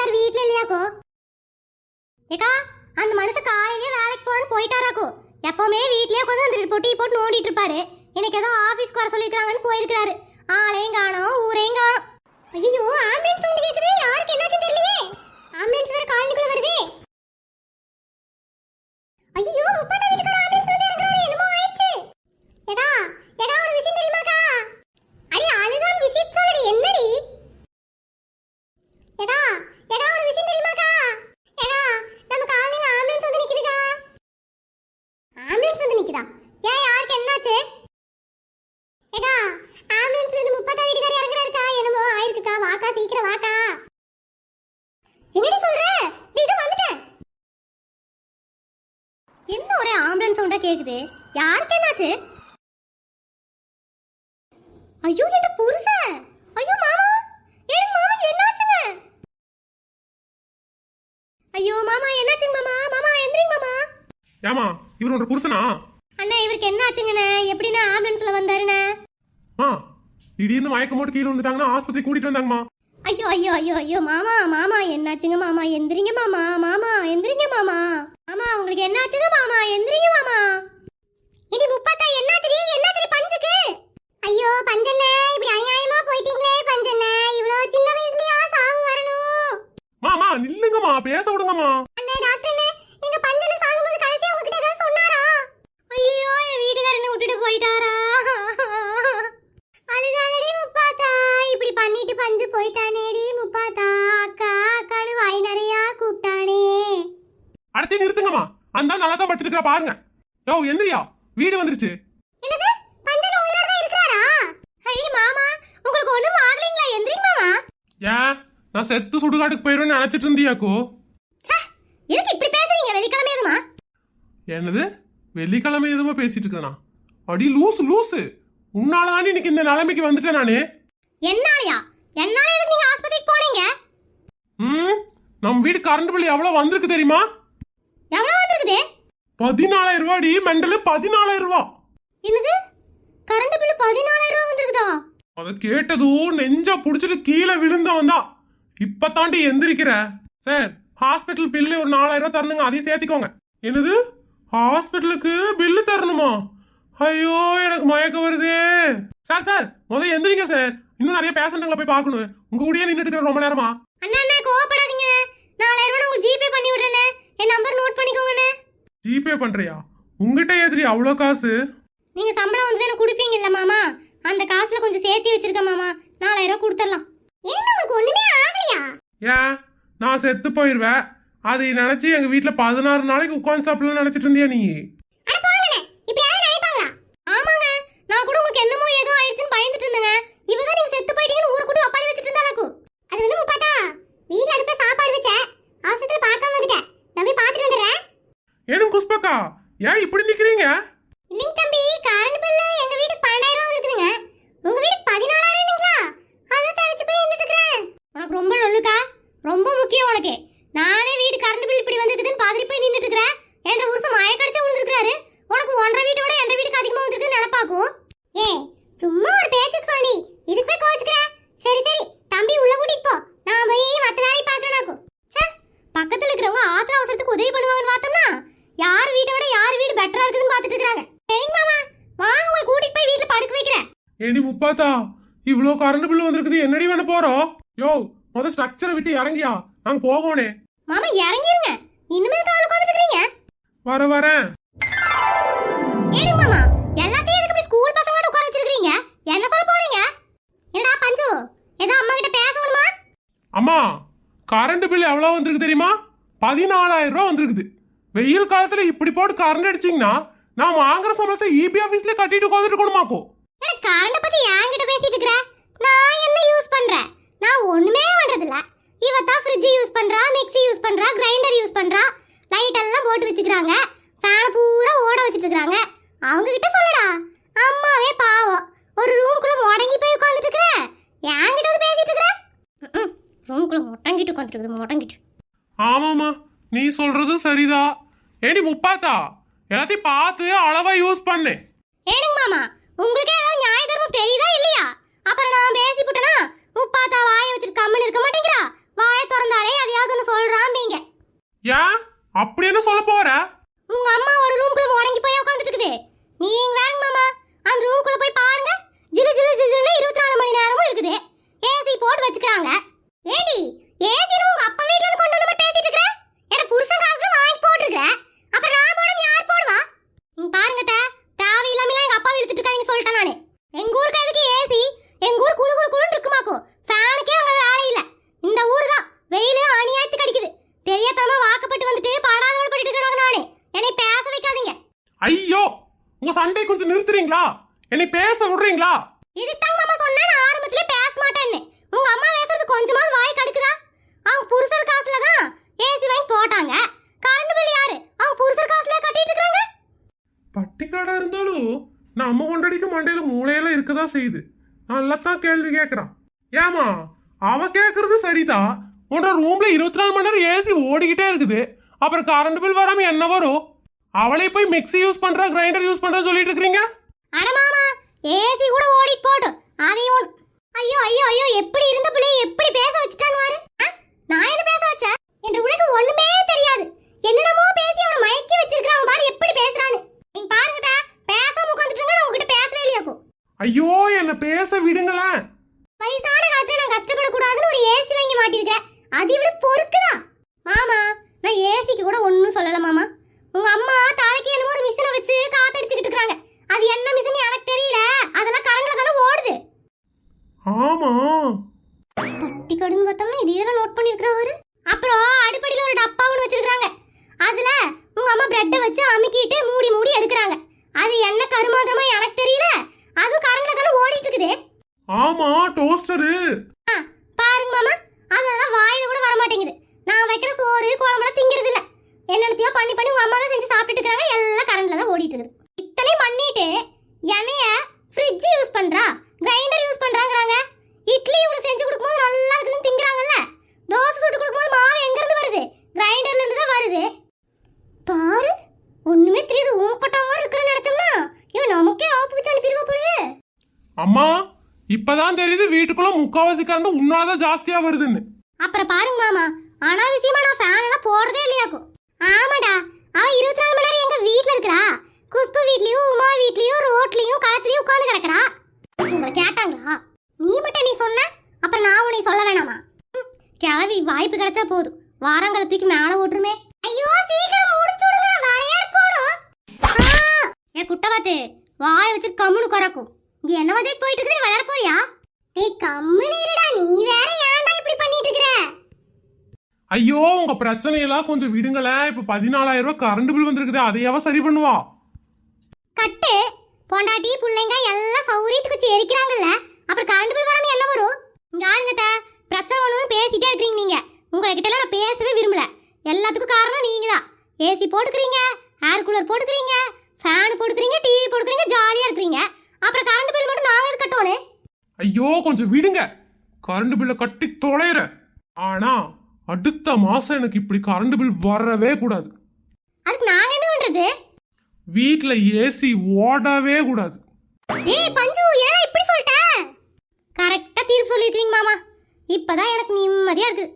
வீட்டுக்கார் வீட்டுல இல்லையாக்கோ ஏக்கா அந்த மனுஷன் காலையிலேயே வேலைக்கு போறேன்னு போயிட்டாராக்கோ எப்பவுமே வீட்லயே உட்காந்து அந்த பொட்டி போட்டு நோண்டிட்டு இருப்பாரு. எனக்கு ஏதோ ஆபீஸ்க்கு வர சொல்லிருக்காங்கன்னு போயிருக்காரு ஆளையும் காணோம் ஊரையும் காணோம். ஐயோ ஆம்புலன்ஸ் வந்து கேக்குது. யாருக்கு என்னாச்சு தெரியலையே. ஆம்புலன்ஸ் வேற காலனிக்குள்ள வருது. ஐயோ முப்பதாம் வீட்டுக்கார ஆம்புலன்ஸ் வந்து இறங்குறாரு என்னமோ ஆயிடுச்சு ஏடா ஏடா ஒரு விஷயம் தெரியுமாக்கா அடி அதுதான் விஷயம் சொல்லடி என்னடி ஏடா ஏடா ஒரு விஷயம் தெரியுமாக்கா ஏடா நம்ம காலையில ஆம்புலன்ஸ் வந்து நிக்குதுக்கா ஆம்புலன்ஸ் வந்து நிக்குதா ஏன் யாருக்கு என்னாச்சு ஏடா ஆம்புலன்ஸ்ல இருந்து முப்பதா வீட்டுக்கார இறங்குறாருக்கா என்னமோ ஆயிருக்குக்கா வாக்கா சீக்கிரம் வாக்கா என்னடி சொல்ற நீ இதோ வந்துட்டேன் என்ன ஒரே ஆம்புலன்ஸ் சவுண்டா கேக்குது யாருக்கு என்னாச்சு ஐயோ என்ன புருஷன் ஐயோ மாமா ஏன் மாமா என்னாச்சுங்க ஐயோ மாமா என்னாச்சுங்க மாமா? மாமா எந்திரிங்க மாமா. ஏமா இவர் ஒரு புருஷனா? அண்ணா இவருக்கு என்ன ஆச்சுங்கண்ணே? எப்படிண்ணா ஆம்புலன்ஸ்ல வந்தாருண்ணே? ஆ திடீர்னு மயக்கம் போட்டு கீழே வந்துட்டாங்கன்னா ஆஸ்பத்திரி கூட்டிட்டு வந்தாங்கம்மா. ஐயோ ஐயோ ஐயோ ஐயோ மாமா மாமா என்னாச்சுங்க மாமா? எந்திரிங்க மாமா மாமா எந்திரிங்க மாமா. மாமா உங்களுக்கு என்னாச்சுங்க மாமா? எந்திரிங்க மாமா. இது முப்பத்தா என்னாச்சுடி என்னாச்சுடி பஞ்சுக்கு? ஐயோ பஞ்சண்ணே இப்படி அநியாயமா போயிட்டீங்களே பஞ்சண்ணே. இவ்வளோ சின்ன வயசுலயா சாவு வரணும். மாமா நில்லுங்கம்மா பேச அண்ணே டாக்டர்னே எங்க பஞ்சண்ண சாகும்போது கடைசியா உங்ககிட்ட ஏதாவது சொன்னாரா ஐயோ என் வீட்டுக்காரனை விட்டுட்டு போயிட்டாரா அழுகாதடி முப்பாத்தா இப்படி பண்ணிட்டு பஞ்சு போயிட்டானேடி முப்பாத்தா அக்கா அக்கானு வாய் நிறையா கூப்பிட்டானே அடைச்சி நிறுத்துங்கம்மா. அந்த நல்லா தான் படுத்துட்டு பாருங்க. யோ எந்திரியா வீடு வந்துருச்சு. என்னது? பஞ்சன உயிரோட தான் இருக்கிறாரா? ஐ மாமா. உங்களுக்கு ஒண்ணும் ஆகலீங்களா? எந்திரிங்க மாமா. ஏன் நான் செத்து சுடுகாட்டுக்கு போயிருவேன்னு நினைச்சிட்டு இருந்தியாக்கோ எதுக்கு இப்படி பேசுறீங்க? வெள்ளிக்கிழமை எதுமா? என்னது? வெள்ளிக்கிழமை எதுவும் பேசிட்டு இருக்கேனா அடி லூசு லூசு. உன்னால தானே இன்னைக்கு இந்த நிலைமைக்கு வந்துட்டேன் நானு. என்னாலயா என்னால எதுக்கு நீங்க ஆஸ்பத்திரிக்கு போனீங்க? ம்? நம்ம வீடு கரண்ட் பில் எவ்வளவு வந்திருக்கு தெரியுமா? பதினாலாயிரம் ரூபாடி மெண்டலு பதினாலாயிரம் ரூபா. என்னது? கரண்ட் பில்லு பதினாலாயிரம் ரூபாய் வந்திருக்குதா? அதை கேட்டதும் நெஞ்சா புடிச்சிட்டு கீழே விழுந்தவன் தான் இப்ப தாண்டி எந்திரிக்கிற. சார் ஹாஸ்பிட்டல் பில்லு ஒரு நாலாயிரம் ரூபாய் தரணுங்க அதையும் சேர்த்திக்கோங்க. என்னது? ஹாஸ்பிட்டலுக்கு பில்லு தரணுமா? ஐயோ எனக்கு மயக்கம் வருதே. சார் சார் முதல்ல எந்திரிங்க சார். இன்னும் நிறைய பேஷண்ட்டுங்களை போய் பார்க்கணும். உங்க கூடயே நின்றுட்டு ரொம்ப நேரமா? அண்ணா அண்ணா கோவப்படாதீங்க. நாலாயிரம் ரூபாய் உங்களுக்கு ஜிபே பண்ணி விடுறேனே என் நம்பர் நோட் பண்ணிக்கோங்கண்ணே. ஜிபே பண்றியா? உங்ககிட்ட எதிரி அவ்வளோ காசு? நீங்க சம்பளம் வந்து எனக்கு கொடுப்பீங்கல்ல மாமா? அந்த காசுல கொஞ்சம் சேர்த்து வச்சிருக்கேன் மாமா. நாலாயிரம் ரூபாய் கொடுத்துடலாம். என்ன உங்களுக்கு ஒண்ணுமே ஆகலையா? ஏன்? நான் செத்து போயிருவேன். அதை நினைச்சு எங்க வீட்டுல பதினாறு நாளைக்கு உட்காந்து சாப்பிடலாம் நினைச்சிட்டு இருந்தியா நீ அட போங்கண்ணே இப்படி யாரும் நினைப்பாங்களா ஆமாங்க நான் கூட உங்களுக்கு என்னமோ ஏதோ ஆயிடுச்சுன்னு பயந்துட்டு இருந்தேங்க இவதான் நீங்க செத்து போயிட்டீங்கன்னு ஊர் கூட ஒப்பாரி வச்சிட்டு இருந்தாலாக்கு அது வந்து முப்பாத்தா வீட்ல அடுப்புல சாப்பாடு வச்சேன் அவசரத்துல பார்க்காம வந்துட்டேன் நான் போய் பார்த்துட்டு வந்துடுறேன் ஏனும் குஷ்பக்கா ஏன் இப்படி நிக்கிறீங்க இல்லைங்க தம்பி கரண்ட் பில்லு எங்க வீட்டுக்கு பன்னெண்டாயிரம் இருக்குதுங்க உங்க வீட்டுக்கு பதினாலாயிரம்ங்களா அதை தவிச்சு போய் நின்றுட்டு இருக்கிறேன் உனக்கு ரொம்ப நல்லுக்கா ரொம்ப முக்கியம் உனக்கு நானே வீடு கரண்ட் பில் இப்படி வந்திருக்குதுன்னு பாதிரி போய் நின்றுட்டு இருக்கிறேன் என்ற வருஷம் மாய கடிச்சா விழுந்திருக்காரு உனக்கு ஒன்றரை வீட்டை விட என்ற வீட்டுக்கு அதிகமா வந்திருக்குன்னு நினைப்பாக்கும் ஏ சும்மா ஒரு பேச்சுக்கு சொல்லி இதுக்கு போய் கோச்சுக்கிற சரி சரி தம்பி உள்ள கூட்டிட்டு போ நான் போய் மத்த வேலையை பார்க்கறேனாக்கும் ச்சே பக்கத்துல இருக்கிறவங்க ஆத்திர அவசரத்துக்கு உதவி பண்ணுவாங்கன்னு பார்த்தோம்னா யார் வீட்டை விட யார் வீடு பெட்டரா இருக்குதுன்னு பார்த்துட்டு இருக்காங்க சரிங்க மாமா வாங்க உங்களை கூட்டிட்டு போய் வீட்டுல படுக்க வைக்கிறேன் ஏடி முப்பாத்தா இவ்வளோ கரண்ட் பில்லு வந்திருக்குது என்னடி பண்ண போறோம் யோ முத ஸ்ட்ரக்சரை விட்டு இறங்கியா நாங்க போகணே மாமா இறங்கிருங்க. இனிமே கால உட்காந்துட்டு இருக்கீங்க வர. வரேன் ஏனுங்க மாமா எல்லாத்தையும் எதுக்கு இப்படி ஸ்கூல் பசங்களோட உட்கார வச்சிருக்கீங்க? என்ன சொல்ல போறீங்க? என்னடா பஞ்சு? ஏதோ அம்மா கிட்ட பேசணுமா? அம்மா கரண்ட் பில் எவ்வளோ வந்திருக்கு தெரியுமா? பதினாலாயிரம் ரூபா வந்திருக்குது. வெயில் காலத்துல இப்படி போட்டு கரண்ட் அடிச்சிங்கன்னா நான் வாங்குற சம்பளத்தை E இபி ஆஃபீஸ்ல கட்டிட்டு உட்காந்துட்டு இருக்கணுமாக்கோ எனக்கு கரண்ட பத்தி என்கிட்ட பேசிட்டு இருக்கிற? நான் என்ன யூஸ் பண்றேன் நான் ஒண்ணுமே பண்றது இல்ல இவ தான் ஃப்ரிட்ஜ் யூஸ் பண்றா மிக்ஸி யூஸ் பண்றா கிரைண்டர் யூஸ் பண்றா. லைட் எல்லாம் போட்டு வச்சுக்கிறாங்க. ஃபேன் பூரா ஓட வச்சிட்டு இருக்காங்க அவங்க கிட்ட சொல்லுடா. அம்மாவே பாவம். ஒரு ரூம்குள்ள முடங்கி போய் உட்கார்ந்துட்டு இருக்கிற? என்கிட்ட வந்து பேசிட்டு இருக்கிற? ரூம்குள்ள முடங்கிட்டு உட்காந்துட்டு இருக்குது முடங்கிட்டு. ஆமாம்மா. நீ சொல்றது சரிதான் ஏடி முப்பாத்தா? எல்லாத்தையும் பார்த்து அளவா யூஸ் பண்ணு. ஏனுங்க மாமா. உங்களுக்கு ஏதாவது நியாய தர்மம் தெரியுதா இல்லையா? அப்புறம் நான் பேசி போட்டேனா முப்பாத்தா வாயை வச்சுட்டு கம்மன் இருக்க மாட்டேங்கிறா வாயை திறந்தாலே அதையாவது ஒன்று சொல்றாம்பீங்க ஏன் அப்படி என்ன சொல்ல போற உங்க அம்மா ஒரு ரூம்குள்ள முடங்கி போய் உட்காந்துட்டு இருக்குது நீங்க வேறங்க மாமா அந்த ரூம்குள்ள போய் பாருங்க ஜிலு ஜிலு ஜிலுன்னு இருபத்தி நாலு மணி நேரமும் இருக்குது ஏசி போட்டு வச்சுக்கிறாங்க ஏடி ஏசி உங்க அப்பா வீட்ல இருந்து கொண்டு வந்து பேசிட்டு இருக்கற எனக்கு புருஷன் காசுல வாங்கி போட்டுருக்க அப்புறம் நான் போடாம யார் போடுவா நீங்க பாருங்க தே தேவையில்லாம எங்க அப்பா இழுத்துட்டு இருக்காங்க சொல்லிட்டேன் நானு எங்க ஊருக்கு எதுக்கு ஏசி எங்க ஊர் குளு குளு குளுன்னு இருக்குமாக்கோ ஃபேனுக்கே அங்க வேலை இல்ல இந்த ஊர் தான் வெயிலு அநியாயத்துக்கு அடிக்குது தெரியாதமா வாக்கப்பட்டு வந்துட்டு பாடாத பட்டு இருக்கிறாங்க நானே என்னை பேச வைக்காதீங்க ஐயோ உங்க சண்டை கொஞ்சம் நிறுத்துறீங்களா என்னை பேச விடுறீங்களா? இதுதாங்க மாமா சொன்னா நான் ஆரம்பத்திலே பேச மாட்டேன்னு. உங்க அம்மா பேசுறது கொஞ்சமாவது வாய் கடுக்குதா? அவங்க புருஷர் காசுல தான் ஏசி வாங்கி போட்டாங்க. கரண்ட் பில் யாரு? அவங்க புருஷர் காசுல கட்டிட்டு இருக்காங்க. பட்டிக்காடா இருந்தாலும் நம்ம கொண்டடிக்க மண்டையில மூளையெல்லாம் இருக்கதா செய்யுது. நல்லாத்தான் கேள்வி கேட்கறான் ஏமா அவ கேக்குறது சரிதான் உன்னோட ரூம்ல இருபத்தி நாலு மணி நேரம் ஏசி ஓடிக்கிட்டே இருக்குது. அப்புறம் கரண்ட் பில் வராம என்ன வரும்? அவளே போய் மிக்ஸி யூஸ் பண்றா கிரைண்டர் யூஸ் பண்றா சொல்லிட்டு இருக்கீங்க அட மாமா ஏசி கூட ஓடி போட்டும் அதையும் ஐயோ ஐயோ ஐயோ எப்படி இருந்த பிள்ளைய எப்படி பேச வச்சுட்டான்னு பாரு. ஆ? நான் என்ன பேச வச்சேன் என்ற உனக்கு ஒண்ணுமே தெரியாது. என்னென்னமோ பேசி அவனை மயக்கி வச்சிருக்கான் பாரு எப்படி பேசுறான்னு. நீங்க பாருங்க தா, பேசாம உட்காந்துட்டு நான் உங்ககிட்ட பேசவே இல்லையாக்கும் ஐயோ என்ன பேச விடுங்களேன். வயசான காலத்துல நான் கஷ்டப்படக்கூடாதுன்னு ஒரு ஏசி வாங்கி மாட்டிருக்கேன் அது இவ்வளவு பொறுக்குதா? மாமா நான் ஏசிக்கு கூட ஒன்றும் சொல்லல மாமா. உங்க அம்மா தலைக்கு என்னமோ ஒரு மிஷினை வச்சு காத்தடிச்சுக்கிட்டு இருக்காங்க அது என்ன மிஷின் எனக்கு தெரியல. அதெல்லாம் கரண்ட்ல தானே ஓடுது. ஆமா. பட்டி கடுன்னு பார்த்தோம்னா இதெல்லாம் நோட் பண்ணிருக்கிறவரு அப்புறம் அடுப்படியில ஒரு டப்பா ஒன்று வச்சிருக்காங்க அதுல உங்க அம்மா பிரெட்டை வச்சு அமுக்கிட்டு மூடி மூடி எடுக்கிறாங்க. அது என்ன கருமாந்திரமா எனக்கு தெரியல. அதுவும் கரண்ட்ல தானே ஓடிட்டு இருக்குது ஆமா டோஸ்டரு பாருங்க மாமா. அதெல்லாம் வாயில கூட வர மாட்டேங்குது. நான் வைக்கிற சோறு குழம்புலாம் திங்கிறது இல்ல என்னென்னத்தையோ பண்ணி பண்ணி உங்க அம்மா தான் செஞ்சு சாப்பிட்டுட்டு இருக்காங்க எல்லாம் கரண்ட்ல தான் ஓடிட்டு இருக்குது பண்ணிட்டு எண்ணெய ஃப்ரிட்ஜ் யூஸ் பண்றா? கிரைண்டர் யூஸ் பண்றாங்கறாங்க. இட்லி இவங்க செஞ்சு கொடுக்கும்போது நல்லா இருக்குதுன்னு திங்கறாங்கல்ல? தோசை சுட்டு கொடுக்கும்போது மாவு எங்க இருந்து வருது? கிரைண்டர்ல இருந்து தான் வருது. பாரு ஒண்ணுமே தெரியாது. ஊக்கட்டா மாதிரி இருக்கிற நினைச்சோம்னா இவன் நமக்கே ஆப்பு வச்சு அனுப்பிடுவா போலயே. அம்மா இப்பதான் தெரியுது வீட்டுக்குள்ள முக்காவாசி கரண்ட் உன்னாலதான் ஜாஸ்தியா வருதுன்னு. அப்புறம் பாருங்க மாமா அனாவசியமா நான் ஃபேன் எல்லாம் போடுறதே இல்லையாக்கும். ஆமாடா அவ இருபத்தி நாலு மணி நேரம் எங்க வீட்ல இருக்கறா? குஷ்பு வீட்லயும் உமா வீட்லயும் ரோட்லயும் களத்துலயும் உட்காந்து கிடக்குறா உங்களை கேட்டாங்களா? நீ மட்டும் நீ சொன்ன அப்புறம் நான் உன்னை சொல்ல வேணாமா? கிளவி வாய்ப்பு கிடைச்சா போதும். வாரங்களை தூக்கி மேல ஓட்டுருமே. ஐயோ சீக்கிரம் முடிச்சு விடுங்க. விளையாட போணும் ஏ குட்டவாத்து வாய வச்சு கம்முனு குறக்கும் இங்க என்ன வதைக்கு போயிட்டு இருக்கு விளையாட போறியா? டேய் கம்முனு இருடா. நீ வேற ஏன்டா இப்படி பண்ணிட்டு இருக்கற? ஐயோ உங்க பிரச்சனையெல்லாம் கொஞ்சம் விடுங்களேன். இப்ப பதினாலாயிரம் ரூபாய் கரண்ட் பில் வந்திருக்குது அதையாவ சரி பண்ணுவா. கட்டு பொண்டாட்டி பிள்ளைங்க எல்லாம் சௌரியத்துக்கு வச்சு எரிக்கிறாங்கல்ல? அப்புறம் கரண்ட் பில் வராம என்ன வரும்? இங்க ஆளுங்கட்ட பிரச்சனை ஒன்று பேசிட்டே இருக்கிறீங்க நீங்க. உங்களை கிட்ட நான் பேசவே விரும்பல. எல்லாத்துக்கும் காரணம் நீங்க தான் ஏசி போட்டுக்கிறீங்க ஏர் கூலர் போட்டுக்கிறீங்க ஃபேன் போட்டுக்கிறீங்க டிவி போட்டுக்கிறீங்க ஜாலியா இருக்கிறீங்க. அப்புறம் கரண்ட் பில் மட்டும் நாங்க கட்டணும்? ஐயோ கொஞ்சம் விடுங்க. கரண்ட் பில்லை கட்டி தொலைற ஆனா அடுத்த மாசம் எனக்கு இப்படி கரண்ட் பில் வரவே கூடாது. அதுக்கு நாங்க என்ன பண்றது? வீட்ல ஏசி ஓடவே கூடாது. ஏய் பஞ்சு ஏன்னா இப்படி சொல்லிட்ட? கரெக்டா தீர்ப்பு சொல்லிருக்கீங்க மாமா. இப்பதான் எனக்கு நிம்மதியா இருக்கு.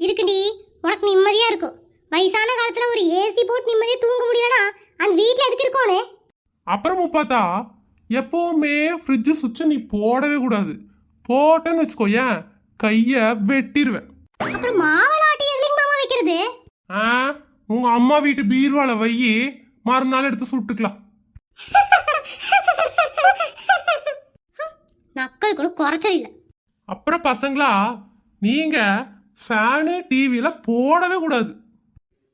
இருக்குடி உனக்கு நிம்மதியா இருக்கும். வயசான காலத்துல ஒரு ஏசி போட்டு நிம்மதியா தூங்க முடியலனா அந்த வீட்ல எதுக்கு இருக்கோனே? அப்புறம் பார்த்தா எப்பவுமே ஃப்ரிட்ஜ் சுவிட்ச் நீ போடவே கூடாது. போட்டேன்னு வச்சுக்கோ ஏன்? கைய வெட்டிடுவேன் அப்புறம் மாவளாட்டி எதுலங்க மாமா வைக்கிறது? ஆ உங்க அம்மா வீட்டு பீர்வால வையி மறுநாள் எடுத்து சுட்டுக்கலாம். நக்கள் கூட குறைச்சல் இல்ல. அப்புறம் பசங்களா நீங்க ஃபேனு டிவியில போடவே கூடாது.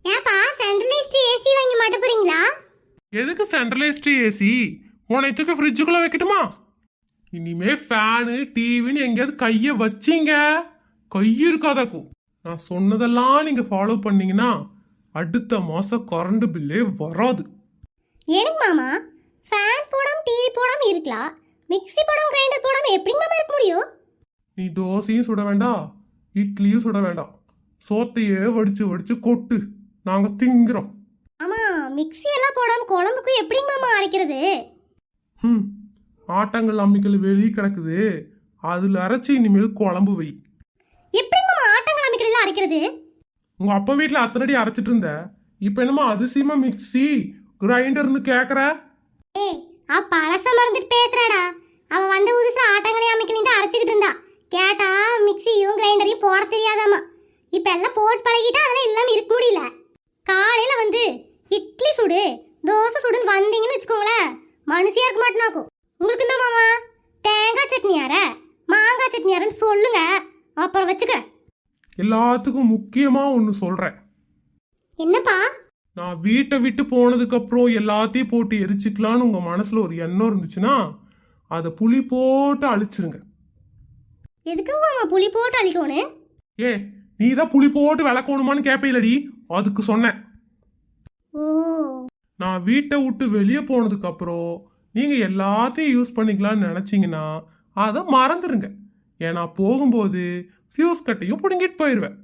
ஏப்பா சென்ட்ரலைஸ்ட் ஏசி வாங்கி மாட்ட போறீங்களா? எதுக்கு சென்ட்ரலைஸ்டு ஏசி உனத்துக்கு ஃப்ரிட்ஜுக்குள்ள வைக்கட்டுமா? இனிமே ஃபேனு டிவின்னு எங்கேயாவது கையை வச்சீங்க. கை இருக்காதாக்கும் நான் சொன்னதெல்லாம் நீங்க ஃபாலோ பண்ணீங்கன்னா அடுத்த மாசம் கரண்ட் பில்லே வராது. எனக்கு மாமா? ஃபேன் போடாம டிவி போடாம இருக்கலாம். மிக்ஸி போடாம கிரைண்டர் போடாம எப்படி மாமா இருக்க முடியும்? நீ தோசையும் சுட வேண்டாம் இட்லியும் சுட வேண்டாம். சோத்தையே வடிச்சு வடிச்சு கொட்டு. நாங்க திங்குறோம். ஆமா மிக்ஸி எல்லாம் போடாம குழம்புக்கு எப்படி மாமா அரைக்கிறது? ம் ஆட்டங்கள் அம்மிக்கல் வெளியே கிடக்குது. அதுல அரைச்சி இனிமேல் குழம்பு வை. எப்படி மாமா ஆட்டங்கள் அமைக்கிறதுல அரைக்கிறது? உங்க அப்பா அத்தனை அத்தனடி அரைச்சிட்டு இருந்த? இப்போ என்னமோ அதிசயமா மிக்ஸி கிரைண்டர்னு கேட்குற ஏய் அவ பழச மறந்துட்டு பேசுறாடா. அவ வந்த புதுசுல ஆட்டங்களை அமைக்கலின்னு அரைச்சிக்கிட்டு இருந்தா. கேட்டா மிக்ஸியும் கிரைண்டரையும் போட தெரியாதாமா. இப்ப எல்லாம் போட்டு பழகிட்டா அதெல்லாம் இல்லாம இருக்க முடியல. காலையில வந்து இட்லி சுடு தோசை சுடுன்னு வந்தீங்கன்னு வச்சுக்கோங்களேன். மனுஷியா இருக்க மாட்டேனாக்கும் உங்களுக்கு என்ன மாமா தேங்காய் சட்னி யார மாங்காய் சட்னி யாருன்னு சொல்லுங்க. அப்புறம் வச்சுக்கிறேன். எல்லாத்துக்கும் முக்கியமா ஒன்னு சொல்றேன். என்னப்பா? நான் வீட்டை விட்டு போனதுக்கு அப்புறம் எல்லாத்தையும் போட்டு எரிச்சுக்கலான்னு உங்க மனசுல ஒரு எண்ணம் இருந்துச்சுன்னா அதை புளி போட்டு அழிச்சிருங்க. எதுக்குங்க மாமா புளி போட்டு அழிக்கணும் ஏ நீ தான் புளி போட்டு விளக்கணுமான்னு கேப்பையிலடி. அதுக்கு சொன்னேன். ஓ. நான் வீட்டை விட்டு வெளியே போனதுக்கு அப்புறம் நீங்க எல்லாத்தையும் யூஸ் பண்ணிக்கலாம்னு நினைச்சீங்கன்னா அதை மறந்துருங்க. ஏன்னா போகும்போது ஃபியூஸ் கட்டையும் பிடுங்கிட்டு போயிடுவேன்